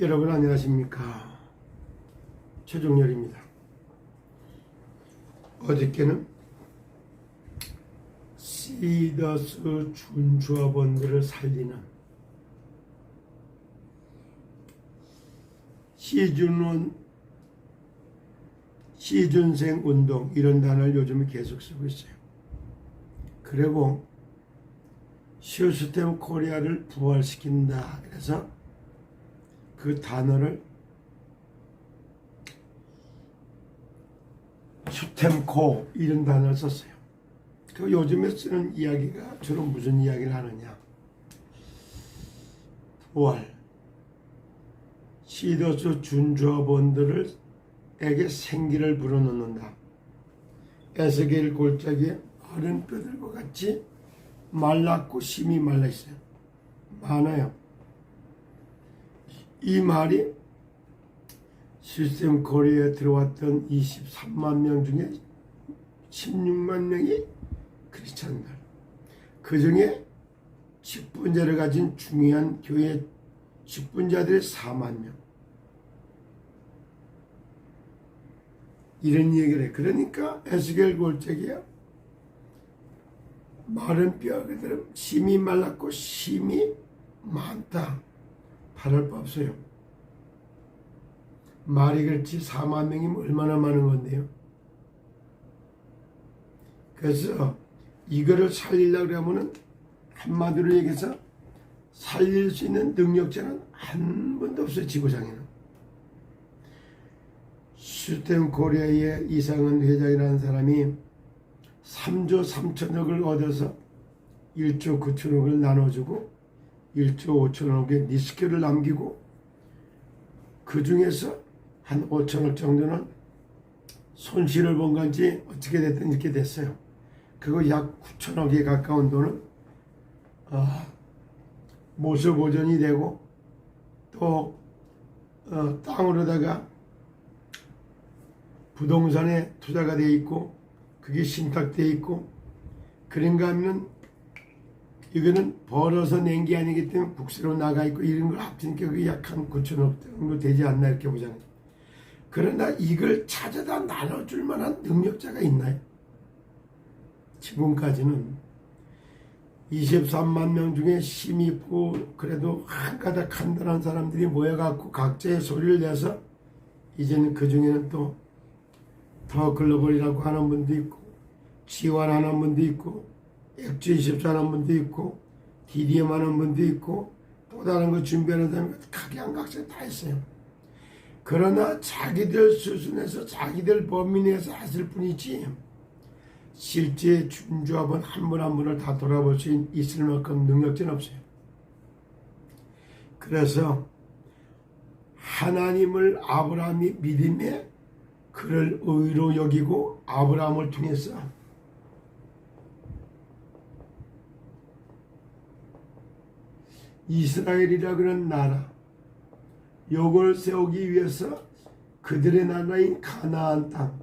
여러분 안녕하십니까? 최종열입니다. 어저께는 시더스 준조합원들을 살리는 시준원 시준생 운동 이런 단어를 요즘 계속 쓰고 있어요. 그리고 시스템 코리아를 부활시킨다. 그래서 그 단어를 슈템코 이런 단어를 썼어요. 그 요즘에 쓰는 이야기가 주로 무슨 이야기를 하느냐? 부활, 시더스 준조합원들을 에게 생기를 불어넣는다. 에스겔 골짜기에 마른 뼈들과 같이 말랐고 심이 말라 있어요. 많아요. 이 말이 시스템 코리아에 들어왔던 23만 명 중에 16만 명이 크리스찬들. 그 중에 직분자를 가진 중요한 교회 직분자들이 4만 명. 이런 얘기를 해. 그러니까 에스겔 골짜기야. 마른 뼈 그대로 심이 말랐고 심이 많다. 바 없어요. 말이 그렇지 4만 명이면 얼마나 많은 건데요. 그래서 이거를 살리려고 하면은 한마디로 얘기해서 살릴 수 있는 능력자는 한 번도 없어요. 지구상에는. 슈템 코리아의 이상은 회장이라는 사람이 3조 3천억을 얻어서 1조 9천억을 나눠주고 1조 5천억의 리스크를 남기고 그 중에서 한 5천억 정도는 손실을 본 건지 어떻게 됐든 이렇게 됐어요. 그거 약 9천억에 가까운 돈은 어, 모수 보전이 되고 또 어, 땅으로다가 부동산에 투자가 돼 있고 그게 신탁돼 있고 그런가 하면 이거는 벌어서 낸 게 아니기 때문에 국세로 나가 있고 이런 걸 합치니까 그게 약한 9천억 정도 되지 않나 이렇게 보잖아요. 그러나 이걸 찾아다 나눠줄 만한 능력자가 있나요? 지금까지는 23만 명 중에 힘이 있고 그래도 한 가닥 간단한 사람들이 모여갖고 각자의 소리를 내서 이제는 그 중에는 또 더 글로벌이라고 하는 분도 있고 지원하는 분도 있고 액주 24 하는 분도 있고 DDM 하는 분도 있고 또 다른 거 준비하는 사람이 각양각색 다 있어요. 그러나 자기들 수준에서 자기들 범위 내에서 하실 뿐이지 실제 준조합은 한 분 한 분을 다 돌아볼 수 있을 만큼 능력자는 없어요. 그래서 하나님을 아브라함이 믿음에 그를 의로 여기고 아브라함을 통해서 이스라엘이라 그런 나라 요걸 세우기 위해서 그들의 나라인 가나안 땅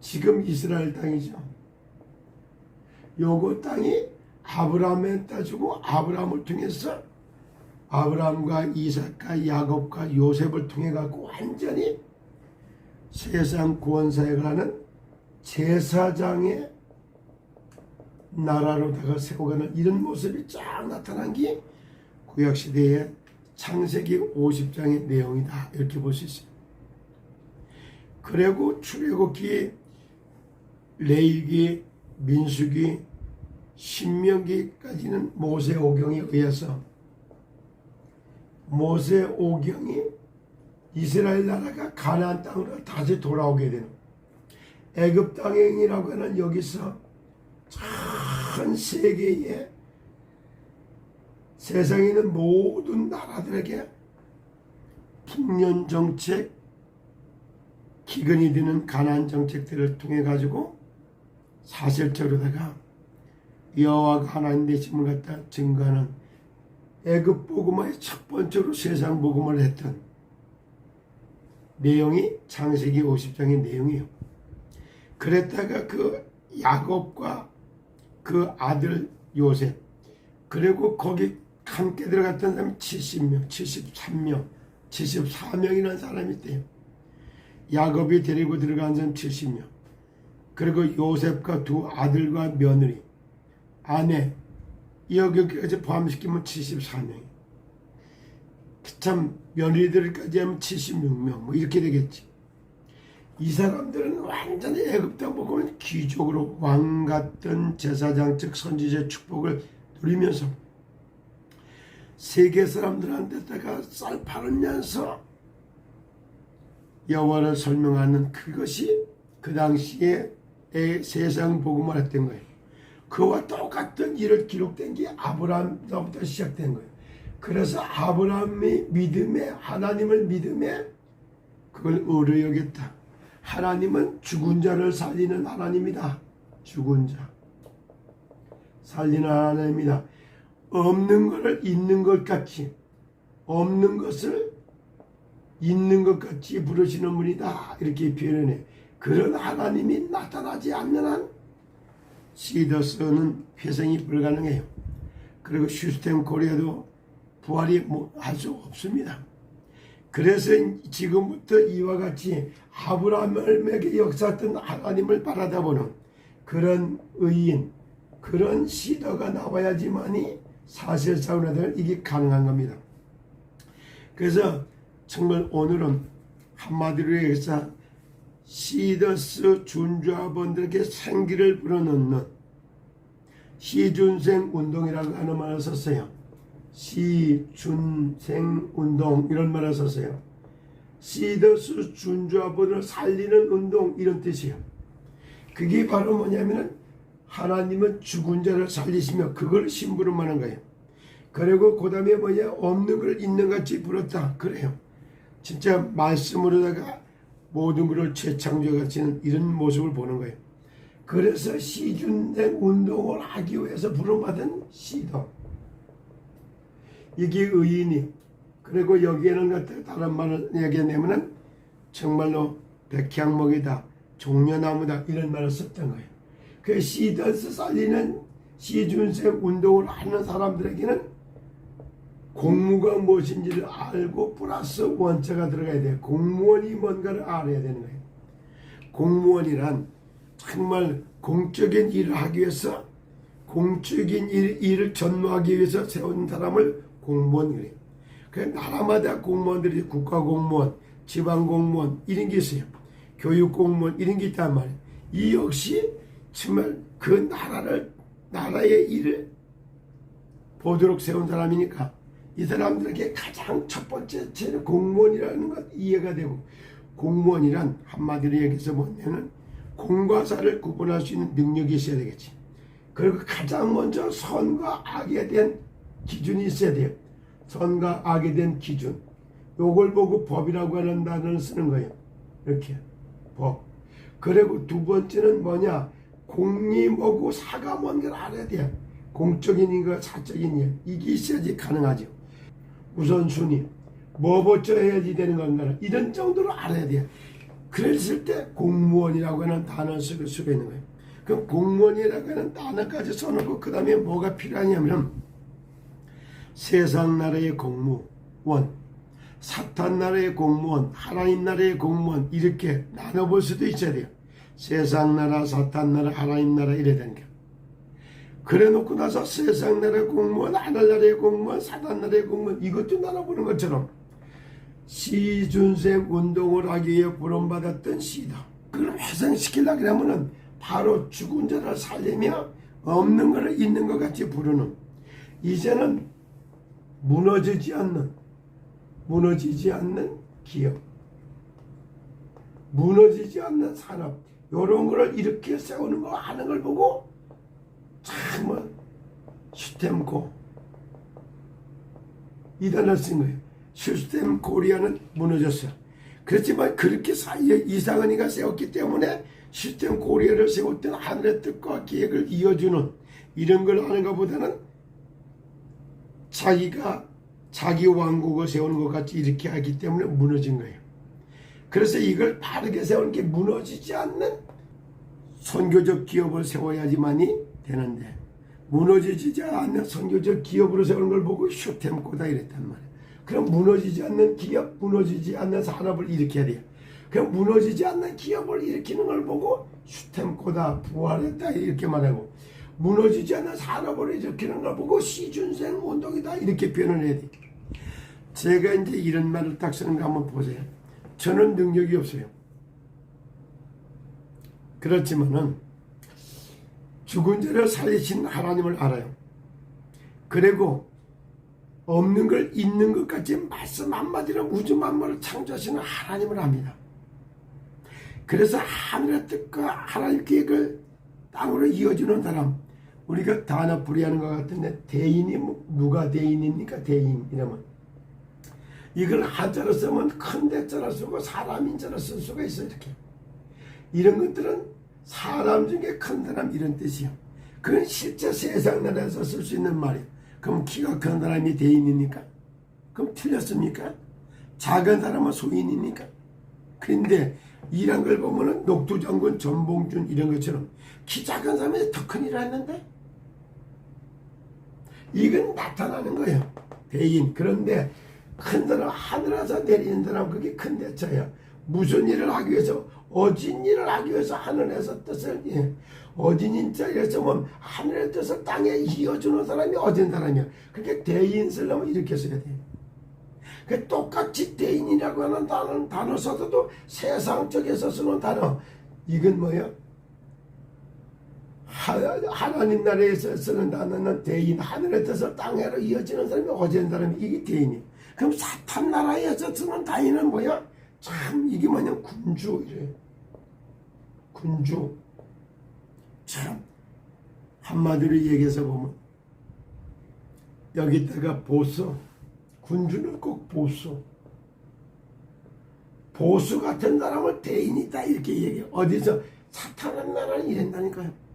지금 이스라엘 땅이죠. 요거 땅이 아브라함에 따주고 아브라함을 통해서 아브라함과 이삭과 야곱과 요셉을 통해 갖고 완전히 세상 구원 사역을 하는 제사장의 나라로다가 세워가는 이런 모습이 쫙 나타난 게 구약 시대의 창세기 50장의 내용이다 이렇게 볼 수 있어요. 그리고 출애굽기, 레위기, 민수기, 신명기까지는 모세 오경에 의해서 모세 오경이 이스라엘 나라가 가나안 땅으로 다시 돌아오게 되는 애굽 땅행이라고 하는 여기서 전 세계에 세상에 있는 모든 나라들에게 풍년 정책, 기근이 드는 가난 정책들을 통해 가지고 사실적으로다가 여호와가 하나님 되심을 갖다 증거하는 애굽 복음화의 첫 번째로 세상 복음을 했던 내용이 창세기 50장의 내용이요. 그랬다가 그 야곱과 그 아들 요셉 그리고 거기 함께 들어갔던 사람이 70명, 73명, 74명이라는 사람이 있대요. 야곱이 데리고 들어간 사람 70명. 그리고 요셉과 두 아들과 며느리, 아내, 여기까지 포함시키면 74명. 참 며느리들까지 하면 76명 뭐 이렇게 되겠지. 이 사람들은 완전히 애굽 땅 보면 귀족으로 왕 같은 제사장 즉 선지자 축복을 누리면서 세계 사람들한테다가 쌀 팔으면서 여호와를 설명하는 그것이 그 당시에 세상 복음을 했던 거예요. 그와 똑같은 일을 기록된 게 아브라함부터 시작된 거예요. 그래서 아브라함이 믿음에 하나님을 믿음에 그걸 여겼다. 하나님은 죽은 자를 살리는 하나님이다. 죽은 자. 살리는 하나님이다. 없는 것을 있는 것 같이 없는 것을 있는 것 같이 부르시는 분이다. 이렇게 표현해. 그런 하나님이 나타나지 않는 한 시더스는 회생이 불가능해요. 그리고 시스템 코리아도 부활이 뭐 할 수 없습니다. 그래서 지금부터 이와 같이 아브라함에게 역사했던 하나님을 바라다보는 그런 의인, 그런 시더가 나와야지만이 사실상으로 이게 가능한 겁니다. 그래서 정말 오늘은 한마디로 해서 시더스 준주아분들에게 생기를 불어넣는 시준생 운동이라고 하는 말을 썼어요. 시준생 운동 이런 말을 썼어요. 시더스 준주아분을 살리는 운동 이런 뜻이에요. 그게 바로 뭐냐면은 하나님은 죽은 자를 살리시며 그걸 심부름 하는 거예요. 그리고 그 다음에 뭐냐 없는 걸 있는 같이 부렸다 그래요. 진짜 말씀으로다가 모든 것을 재창조하시는 이런 모습을 보는 거예요. 그래서 시준생 운동을 하기 위해서 부름받은 시더. 이게 의인이 그리고 여기에는 다른 말을 얘기하냐면은 정말로 백향목이다 종려나무다 이런 말을 썼던 거예요. 그 시더스 살리는 시준생 운동을 하는 사람들에게는 공무가 무엇인지를 알고 플러스 원자가 들어가야 돼요. 공무원이 뭔가를 알아야 되는 거예요. 공무원이란 정말 공적인 일을 하기 위해서 공적인 일, 일을 전무하기 위해서 세운 사람을 공무원이래요. 그 나라마다 공무원들이 국가 공무원, 지방 공무원 이런 게 있어요. 교육 공무원 이런 게 있단 말이에요. 이 역시 정말 그 나라를 나라의 일을 보도록 세운 사람이니까 이 사람들에게 가장 첫 번째 제일 공무원이라는 것 이해가 되고 공무원이란 한마디로 얘기해서 뭐냐면 공과 사를 구분할 수 있는 능력이 있어야 되겠지. 그리고 가장 먼저 선과 악에 대한 기준이 있어야 돼요. 선과 악에 대한 기준. 요걸 보고 법이라고 하는 단어를 쓰는 거예요. 이렇게 법. 그리고 두 번째는 뭐냐? 공이 뭐고 사가 뭔가를 알아야 돼. 공적인 일과 사적인 일. 이게 있어야지 가능하죠. 우선순위. 뭐부터 해야지 되는 건가를 이런 정도로 알아야 돼요. 그랬을 때 공무원이라고 하는 단어를 쓸 수가 있는 거예요. 그럼 공무원이라고 하는 단어까지 써놓고 그 다음에 뭐가 필요하냐면 세상 나라의 공무원, 사탄 나라의 공무원, 하나님 나라의 공무원 이렇게 나눠볼 수도 있어야 돼요. 세상 나라, 사탄 나라, 하나님 나라 이래야 되는 거예요. 그래 놓고 나서 세상 나라의 공무원, 하늘 나라의 공무원, 사탄 나라의 공무원 이것도 나눠보는 것처럼 시준생 운동을 하기 위해 부름받았던 시다. 그걸 회생시키려고 하면은 바로 죽은 자를 살리며 없는 것을 있는 것 같이 부르는 이제는 무너지지 않는 무너지지 않는 기업 무너지지 않는 산업 요런 거를 이렇게 세우는 거 하는 걸 보고 참 시스템고 이 단어를 쓴 거예요. 시스템 코리아는 무너졌어요. 그렇지만 그렇게 사이에 이상은이가 세웠기 때문에 시스템 코리아를 세웠던 하늘의 뜻과 계획을 이어주는 이런 걸 하는 것보다는 자기가 자기 왕국을 세우는 것 같이 이렇게 하기 때문에 무너진 거예요. 그래서 이걸 바르게 세우는 게 무너지지 않는 선교적 기업을 세워야지만이 되는데 무너지지 않는 선교적 기업으로 세우는 걸 보고 슈템코다 이랬단 말이에요. 그럼 무너지지 않는 기업, 무너지지 않는 산업을 일으켜야 돼요. 그럼 무너지지 않는 기업을 일으키는 걸 보고 슈템코다 부활했다 이렇게 말하고 무너지지 않는 산업을 일으키는 걸 보고 시준생 운동이다 이렇게 표현을 해야 돼요. 제가 이제 이런 말을 딱 쓰는 거 한번 보세요. 저는 능력이 없어요. 그렇지만은 죽은 자를 살리신 하나님을 알아요. 그리고 없는 걸 있는 것 같이 말씀 한마디로 우주 만물을 창조하시는 하나님을 압니다. 그래서 하늘의 뜻과 하나님 계획을 땅으로 이어주는 사람 우리가 단어 불이하는 것 같은데 대인이 뭐- 누가 대인입니까 대인 이러면 이걸 한자로 쓰면 큰 대자로 쓰고 사람인자로 쓸 수가 있어 이렇게 이런 것들은 사람 중에 큰 사람 이런 뜻이요 그건 실제 세상 나라에서 쓸 수 있는 말이에요 그럼 키가 큰 사람이 대인입니까? 그럼 틀렸습니까? 작은 사람은 소인입니까? 그런데 이런 걸 보면은 녹두장군 전봉준 이런 것처럼 키 작은 사람이 더 큰 일을 했는데 이건 나타나는 거예요. 대인. 그런데 큰 사람, 하늘에서 내리는 사람, 그게 큰 대처예요. 무슨 일을 하기 위해서, 어진 일을 하기 위해서 하늘에서 뜻을, 예. 어진 인자에서 뭐, 하늘의 뜻을 땅에 이어주는 사람이 어진 사람이야. 그렇게 대인 쓰려면 이렇게 써야 돼요. 그 똑같이 대인이라고 하는 단어, 단어 써도 세상 쪽에서 쓰는 단어, 이건 뭐예요? 하, 하나님 나라에서 쓰는 단어는 대인, 하늘의 뜻을 땅으로 이어지는 사람이 어제는 사람이 이게 대인이. 그럼 사탄 나라에서 쓰는 단위는 뭐야? 참 이게 뭐냐 군주 이래. 군주. 참 한마디로 얘기해서 보면 여기다가 보수. 군주는 꼭 보수. 보수 같은 사람을 대인이다 이렇게 얘기해. 어디서 사탄한 나라는 이랬다니까요.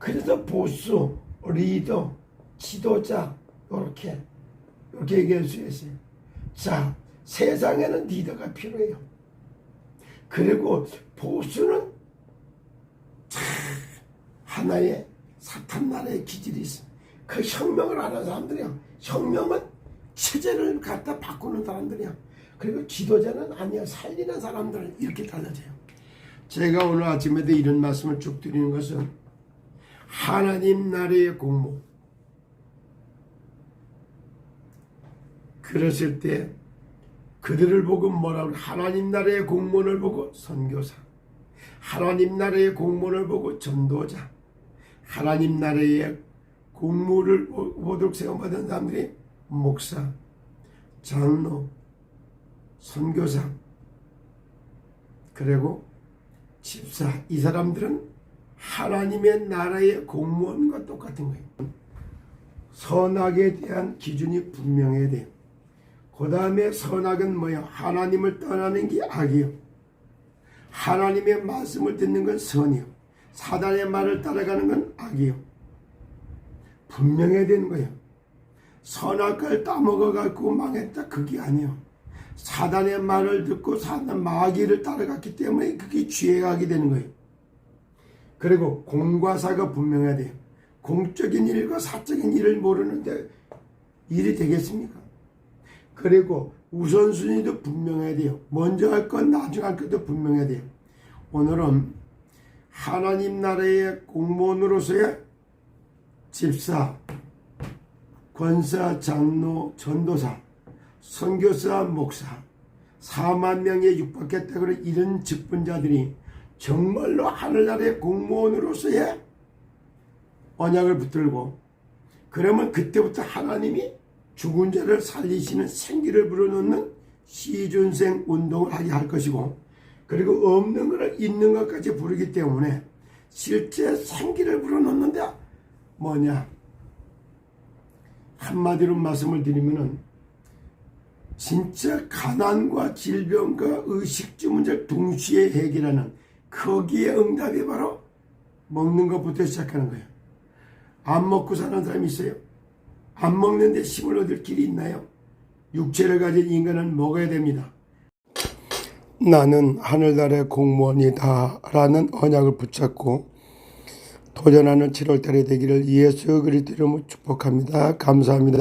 그래서 보수, 리더, 지도자 이렇게 이렇게 얘기할 수 있어요. 자, 세상에는 리더가 필요해요. 그리고 보수는 참 하나의 사탄 나라의 기질이 있어. 그 혁명을 하는 사람들이야. 혁명은 체제를 갖다 바꾸는 사람들이야. 그리고 지도자는 아니야. 살리는 사람들 이렇게 달라져요. 제가 오늘 아침에도 이런 말씀을 쭉 드리는 것은 하나님 나라의 공무. 그랬을 때 그들을 보고 뭐라고 하나님 나라의 공무원을 보고 선교사, 하나님 나라의 공무원을 보고 전도자, 하나님 나라의 공무를 보도록 세움받은 사람들이 목사, 장로, 선교사, 그리고 집사 이 사람들은 하나님의 나라의 공무원과 똑같은 거예요. 선악에 대한 기준이 분명해야 돼요. 그 다음에 선악은 뭐야? 하나님을 떠나는 게 악이요. 하나님의 말씀을 듣는 건 선이요. 사단의 말을 따라가는 건 악이요. 분명해야 되는 거예요. 선악을 따먹어갖고 망했다. 그게 아니에요. 사단의 말을 듣고 사단 마귀를 따라갔기 때문에 그게 죄악이 되는 거예요. 그리고 공과 사가 분명해야 돼요. 공적인 일과 사적인 일을 모르는데 일이 되겠습니까? 그리고 우선순위도 분명해야 돼요. 먼저 할 건 나중 할 것도 분명해야 돼요. 오늘은 하나님 나라의 공무원으로서의 집사, 권사, 장로, 전도사, 선교사, 목사, 4만 명에 육박했다 그런 이런 직분자들이 정말로 하늘나라의 공무원으로서의 언약을 붙들고 그러면 그때부터 하나님이 죽은 자를 살리시는 생기를 불어넣는 시준생 운동을 하게 할 것이고 그리고 없는 것을 있는 것까지 부르기 때문에 실제 생기를 불어넣는데 뭐냐? 한마디로 말씀을 드리면은 진짜 가난과 질병과 의식주 문제를 동시에 해결하는 거기에 응답이 바로 먹는 것부터 시작하는 거예요. 안 먹고 사는 사람이 있어요. 안 먹는데 힘을 얻을 길이 있나요? 육체를 가진 인간은 먹어야 됩니다. 나는 하늘나라의 공무원이다 라는 언약을 붙잡고 도전하는 7월달이 되기를 예수 그리스도 이름으로 축복합니다. 감사합니다.